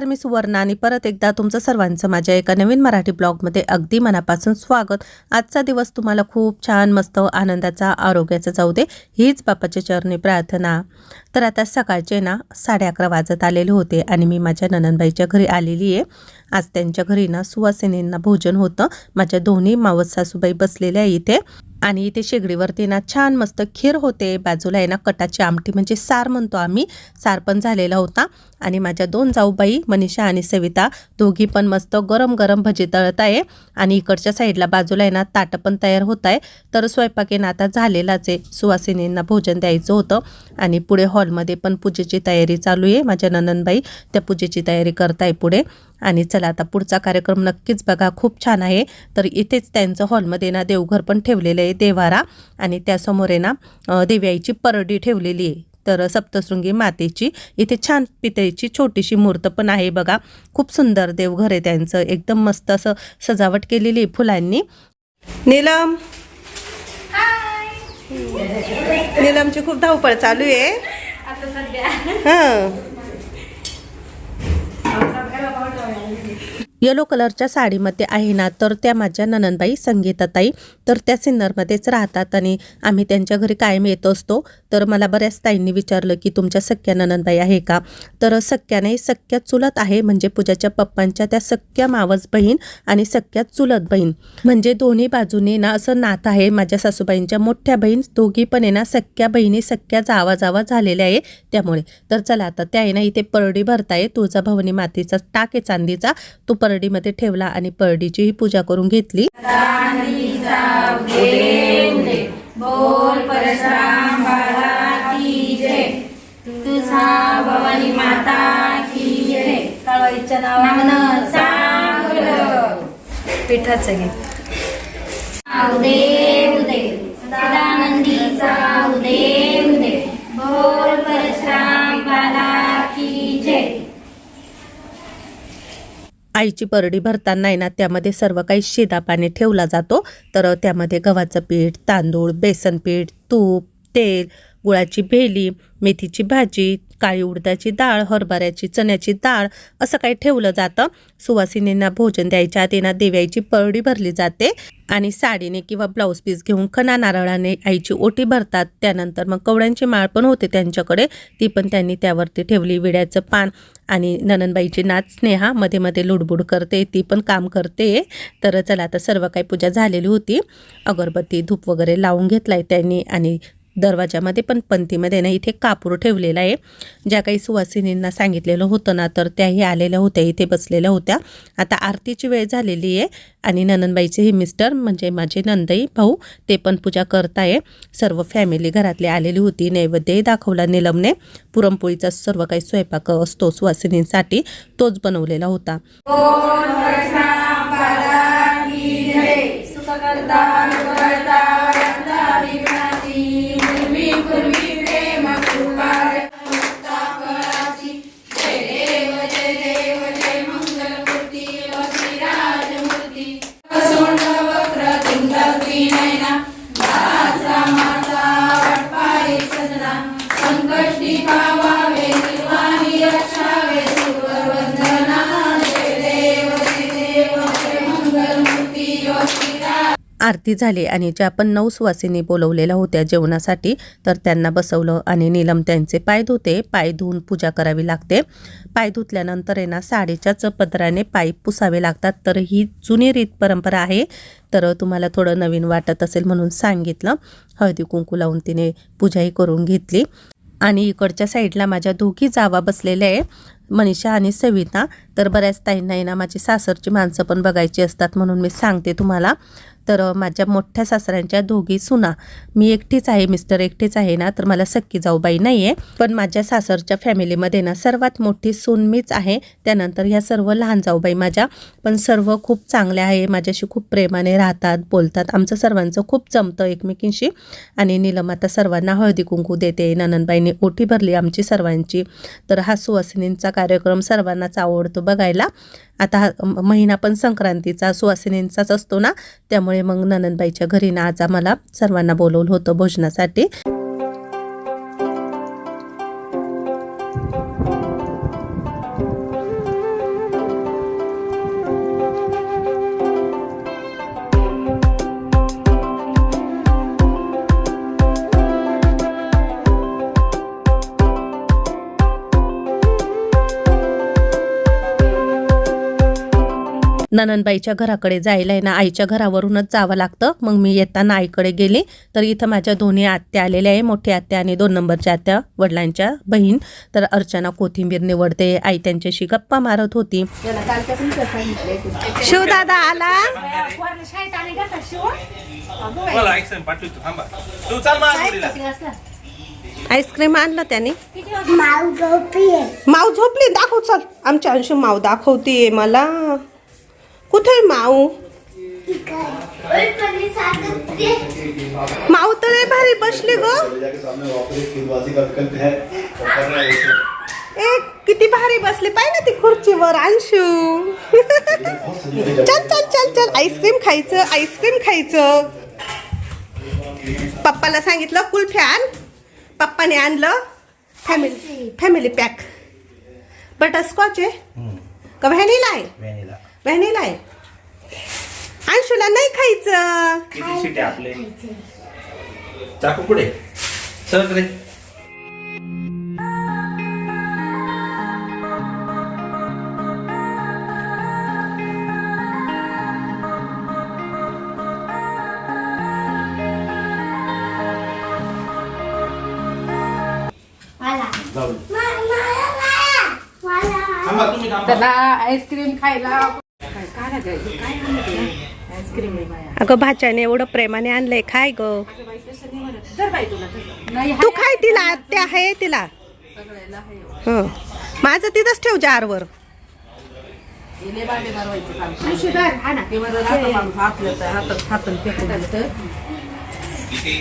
नमस्कार मी सुवर्णा आणि परत एकदा तुमचं सर्वांचं माझ्या एका नवीन मराठी ब्लॉगमध्ये अगदी मनापासून स्वागत. आजचा दिवस तुम्हाला खूप छान मस्त आनंदाचा आरोग्याचा जाऊ दे हीच बापाच्या चरणी प्रार्थना. तर आता सकाळचे ना साडे अकरा वाजत आलेले होते आणि मी माझ्या ननंदबाईच्या घरी आलेली आहे. आज त्यांच्या घरी ना सुवासिनींना भोजन होतं. माझ्या दोन्ही मावस सासूबाई बसलेल्या आहे इथे. आणि इथे शेगडीवरती ना छान मस्त खीर होते. बाजूला आहे ना कटाची आमटी म्हणजे सार म्हणतो आम्ही. सार पण झालेला होता. आणि माझ्या दोन जाऊबाई मनीषा आणि सविता दोघी पण मस्त गरम गरम भजी तळत आहे. आणि इकडच्या साईडला बाजूला आहे ना ताटं पण तयार होत आहे. तर स्वयंपाक ना आता झालेलाच आहे. सुवासिनींना भोजन द्यायचं होतं. आणि पुढे हॉलमध्ये पण पूजेची तयारी चालू आहे. माझ्या ननंदबाई त्या पूजेची तयारी करताय पुढे. आणि चला आता पुढचा कार्यक्रम नक्कीच बघा. खूप छान आहे. तर इथेच त्यांचं हॉलमध्ये ना देवघर पण ठेवलेलं आहे देवारा. आणि त्यासमोर आहे ना देव्याईची परडी ठेवलेली आहे. तर सप्तशृंगी मातेची. इथे छान पितळीची छोटीशी मूर्त पण आहे बघा. खूप सुंदर देवघर आहे त्यांचं. एकदम मस्त असं सजावट केलेली आहे फुलांनी. नीलम. नीलमची खूप धावपळ चालू आहे. हां. येलो कलरच्या साडीमध्ये आहे ना तर त्या माझ्या ननंदबाई संगीताताई तर त्या सिन्नरमध्येच राहतात आणि आम्ही त्यांच्या घरी कायम येत असतो. तर मला बऱ्याच ताईंनी विचारलं की तुमच्या सख्या ननंदबाई आहे का? तर सख्या नाही सख्या चुलत आहे म्हणजे पूजाच्या पप्पांच्या त्या सख्या मावस बहीण आणि सख्या चुलत बहीण. म्हणजे दोन्ही बाजूने ना असं नात आहे. माझ्या सासूबाईंच्या मोठ्या बहीण दोघी पण आहे ना सख्या बहिणी सख्या जावा जावा झालेल्या आहे त्यामुळे. तर चला आता त्या आहे ना इथे परडी भरताय तुळजाभवानी मातेचा टाक आहे चांदीचा. तो परडीमध्ये ठेवला आणि परडीचीही पूजा करून घेतली. पिठाचं घे. उदे उदे सदानंदीचा उदे आईची परडी भरताना आहे ना त्यामध्ये सर्व काही शिदा पाणी ठेवला जातो. तर त्यामध्ये गव्हाचं पीठ तांदूळ बेसन पीठ तूप तेल गुळाची भेली मेथीची भाजी काळी उडदाची डाळ हरभऱ्याची चण्याची डाळ असं काही ठेवलं जातं. सुवासिनींना भोजन द्यायच्या आधी ना देव्याची परडी भरली जाते आणि साडीने किंवा ब्लाऊज पीस घेऊन खणा नारळाने आईची ओटी भरतात. त्यानंतर मग कवड्यांची माळ पण होते त्यांच्याकडे. ती पण त्यांनी त्यावरती ठेवली विड्याचं पान आणि ननंदबाईची नाच स्नेहा मध्ये मध्ये लुडबुड करते ती पण काम करते. तर चला आता सर्व काही पूजा झालेली होती. अगरबत्ती धूप वगैरे लावून घेतलाय त्यांनी आणि दरवाजामध्ये पण पंथीमध्ये ना इथे कापूर ठेवलेला आहे. ज्या काही सुवासिनींना सांगितलेलं होतं ना तर त्याही आलेल्या होत्या इथे बसलेल्या होत्या. आता आरतीची वेळ झालेली आहे आणि ननंदबाईचे हे मिस्टर म्हणजे माझे नंदई भाऊ ते पण पूजा करताय. सर्व फॅमिली घरातली आलेली होती नैवेद्यही दाखवला निलमने. पुरणपोळीचा सर्व काही स्वयंपाक असतो सुवासिनींसाठी तोच बनवलेला होता. आरती झाली आणि ज्या आपण नऊ सुवासिनी बोलवलेल्या होत्या जेवणासाठी तर त्यांना बसवलं आणि नीलम त्यांचे पाय धुते पाय धुवून पूजा करावी लागते. पाय धुतल्यानंतर आहे ना साडीच्याच पदराने पाय पुसावे लागतात. तर ही जुनी रीत परंपरा आहे. तर तुम्हाला थोडं नवीन वाटत असेल म्हणून सांगितलं. हळदी कुंकू लावून तिने पूजाही करून घेतली. आणि इकडच्या साईडला माझ्या दोघी जावा बसलेल्या आहे मनीषा आणि सविता. तर बऱ्याच ताईंना आहे ना माझी सासरची माणसं पण बघायची असतात म्हणून मी सांगते तुम्हाला. तर माझ्या मोठ्या सासऱ्यांच्या दोघी सुना. मी एकटीच आहे मिस्टर एकटीच आहे ना तर मला सक्की जाऊबाई नाही आहे पण माझ्या सासरच्या फॅमिलीमध्ये ना सर्वात मोठी सून मीच आहे. त्यानंतर ह्या सर्व लहान जाऊबाई माझ्या. पण सर्व खूप चांगल्या आहे माझ्याशी खूप प्रेमाने राहतात बोलतात. आमचं सर्वांचं खूप जमतं एकमेकींशी. आणि नीलम आता सर्वांना हळदी कुंकू देते. ननंदबाईंनी ओटी भरली आमची सर्वांची. तर हा सुवासिनींचा कार्यक्रम सर्वांनाच आवडतो बघायला. आता हा महिना पण संक्रांतीचा सुवासिनींचाच असतो ना त्यामुळे मग ननंदबाईच्या घरी ना आज आम्हाला सर्वांना बोलवलं होतं भोजनासाठी. ननंदबाईच्या घराकडे जायला आहे ना आईच्या घरावरूनच जावं लागतं. मग मी येताना आईकडे गेली. तर इथं माझ्या दोन्ही आत्या आलेल्या आहे मोठी आत्या आणि दोन नंबरच्या आत्या वडिलांच्या बहीण. तर अर्चना कोथिंबीर निवडते. आई त्यांच्याशी गप्पा मारत होती. आला? तू चाल माझ्या आईस्क्रीम आणलं त्याने? माऊ झोपली? दाखव चल. आमच्या अंशू माऊ दाखवतीये मला. कुठे आहे माऊ? माऊ तर लय भारी बसली ग। ए किती भारी बसली. पाहिजे ना ती खुर्चीवर अंशू. है चल चल चल चल. आईस्क्रीम खायचं आईस्क्रीम खायचं. पप्पाला सांगितलं कुल्फी आण. पप्पाने आणलं. फॅमिली फॅमिली पॅक बटरस्कॉच आहे. का व्हॅनिला आहे? व्हॅनिला आहे. अंशूला नाही खायचं. किती शिटे आपले? चाकू पुढे. सर रे जाऊ दे. थांबा तुम्ही थांबा. त्याला आईस्क्रीम खायला. अगं भाच्याने एवढं प्रेमाने आणलंय. खाय ग. तू खाय तिला आत्या आहे तिला. हं. माझं तिथंच ठेव जारवर हे काम. ते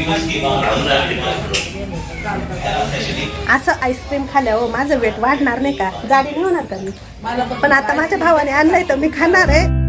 म्हणलं, हात असं आईस्क्रीम खाल्यावर माझं वेट वाढणार नाही का? जाडी नाही होणार मी. पण पण आता माझ्या भावाने आणलंय तर मी खाणार आहे.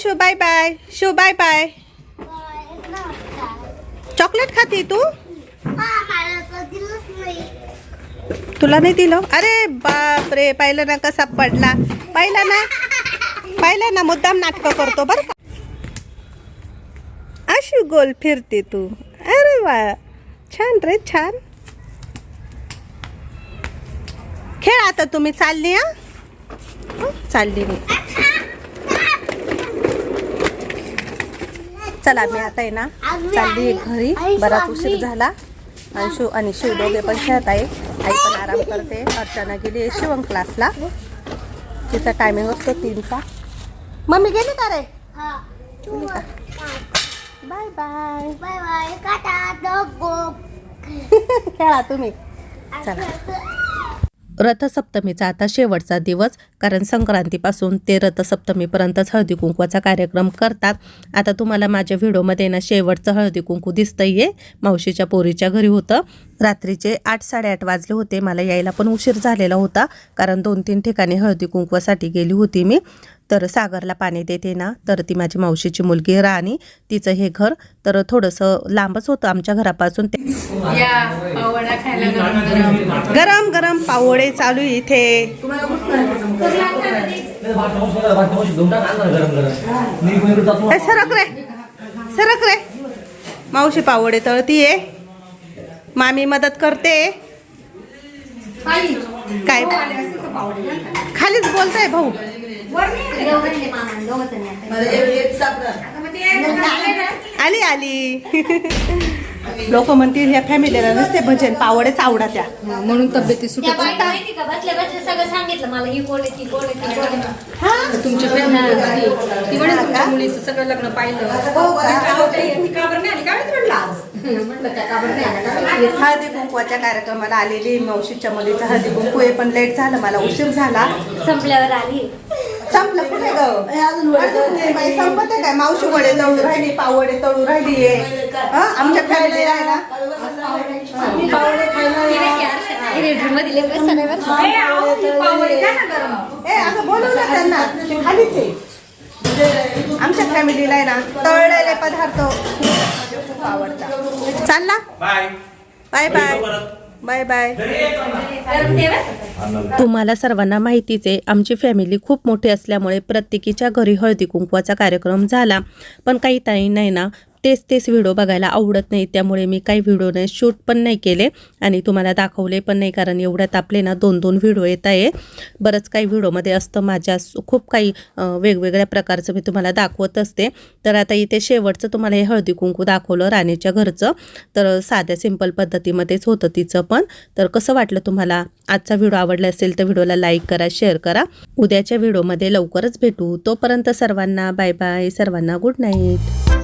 शो बाय बाय. शो बाय बाय. चॉकलेट खाते तू? तुला नाही दिलं? अरे बाप रे पाहिलं ना कसा पडला. पाहिलं ना? पाहिलं ना मुद्दाम नाटकं करतो बरं का? अशी गोल फिरते तू. अरे वा. छान रे छान. खेळ आता तुम्ही. चालली हा? चालली मी. चला मी आता आहे ना चालली घरी. बराच उशीर झाला. अंशू आणि शिव दोघे पण खेळत आहे. आई पण आराम करते. अर्चना गेली आहे शिवण क्लासला तिचा टायमिंग असतो तीनचा. मम्मी गेली का रे? गेली का? बाय बाय खेळा तुम्ही. चला. रथसप्तमीचा आता शेवटचा दिवस कारण संक्रांतीपासून ते रथसप्तमीपर्यंतच हळदी कुंकवाचा कार्यक्रम करतात. आता तुम्हाला माझ्या व्हिडिओमध्ये ना शेवटचं हळदी कुंकू आहे मावशीच्या पोरीच्या घरी होतं. रात्रीचे आठ साडेआठ वाजले होते. मला यायला पण उशीर झालेला होता कारण दोन तीन ठिकाणी हळदी कुंकवासाठी गेली होती मी. तर सागरला पाणी देते ना. तर ती माझी मावशीची मुलगी राणी तिचं हे घर. तर थोडंसं लांबच होतं आमच्या घरापासून. ते या पावडा खायला गरम गरम. पावडे चालू आहे इथे सरक रे. सरक रे. मावशी पावडे तळतीये मामी मदत करते. काय? खालीच बोलताय भाऊ. आली आली. लोक म्हणतील ह्या फॅमिलीला नसते भजन पावडेच आवडा त्या म्हणून तब्येती सुटत माहिती का बसल्या बसल्या सगळं सांगितलं मला ही ती ती तुमच्या मुलीचं सगळं लग्न पाहिलं. हळदी कुंकवाच्या कार्यक्रमाला आलेली मावशीच्या मुलीचा हळदी कुंकू आहे पण लेट झालं मला उशीर झाला. संपल्यावर आली. संपलं कुठे ग? अजून बाई संपत आहे काय? मावशी वडे तळू राहिली पाव वडे तळू राहिली हा? आमच्या फॅमिली आहे ना मध्ये बसा नाही बरं ए अगं बोलव ना त्यांना. खालीच आहे. आमच्या फॅमिलीला आहे ना तळलेले पदार्थ खूप आवडतात. चालला bye. Bye bye. Bye bye. तुम्हाला सर्वांना माहितीच आहे आमची फॅमिली खूप मोठी असल्यामुळे प्रत्येकीच्या घरी हळदी कुंकवाचा कार्यक्रम झाला. पण काही ताई नाही ना तेच तेच व्हिडिओ बघायला आवडत नाही त्यामुळे मी काही व्हिडिओ नाही शूट पण नाही केले आणि तुम्हाला दाखवले पण नाही कारण एवढ्यात आपले ना दोन दोन व्हिडिओ येत आहे. बरंच काही व्हिडिओमध्ये असतं माझ्या खूप काही वेगवेगळ्या प्रकारचं मी तुम्हाला दाखवत असते. तर आता इथे शेवटचं तुम्हाला हे हळदी कुंकू दाखवलं राणीच्या घरचं. तर साध्या सिंपल पद्धतीमध्येच होतं तिचं पण. तर कसं वाटलं तुम्हाला? आजचा व्हिडिओ आवडला असेल तर व्हिडिओला लाईक करा शेअर करा. उद्याच्या व्हिडिओमध्ये लवकरच भेटू. तोपर्यंत सर्वांना बाय बाय सर्वांना गुड नाईट.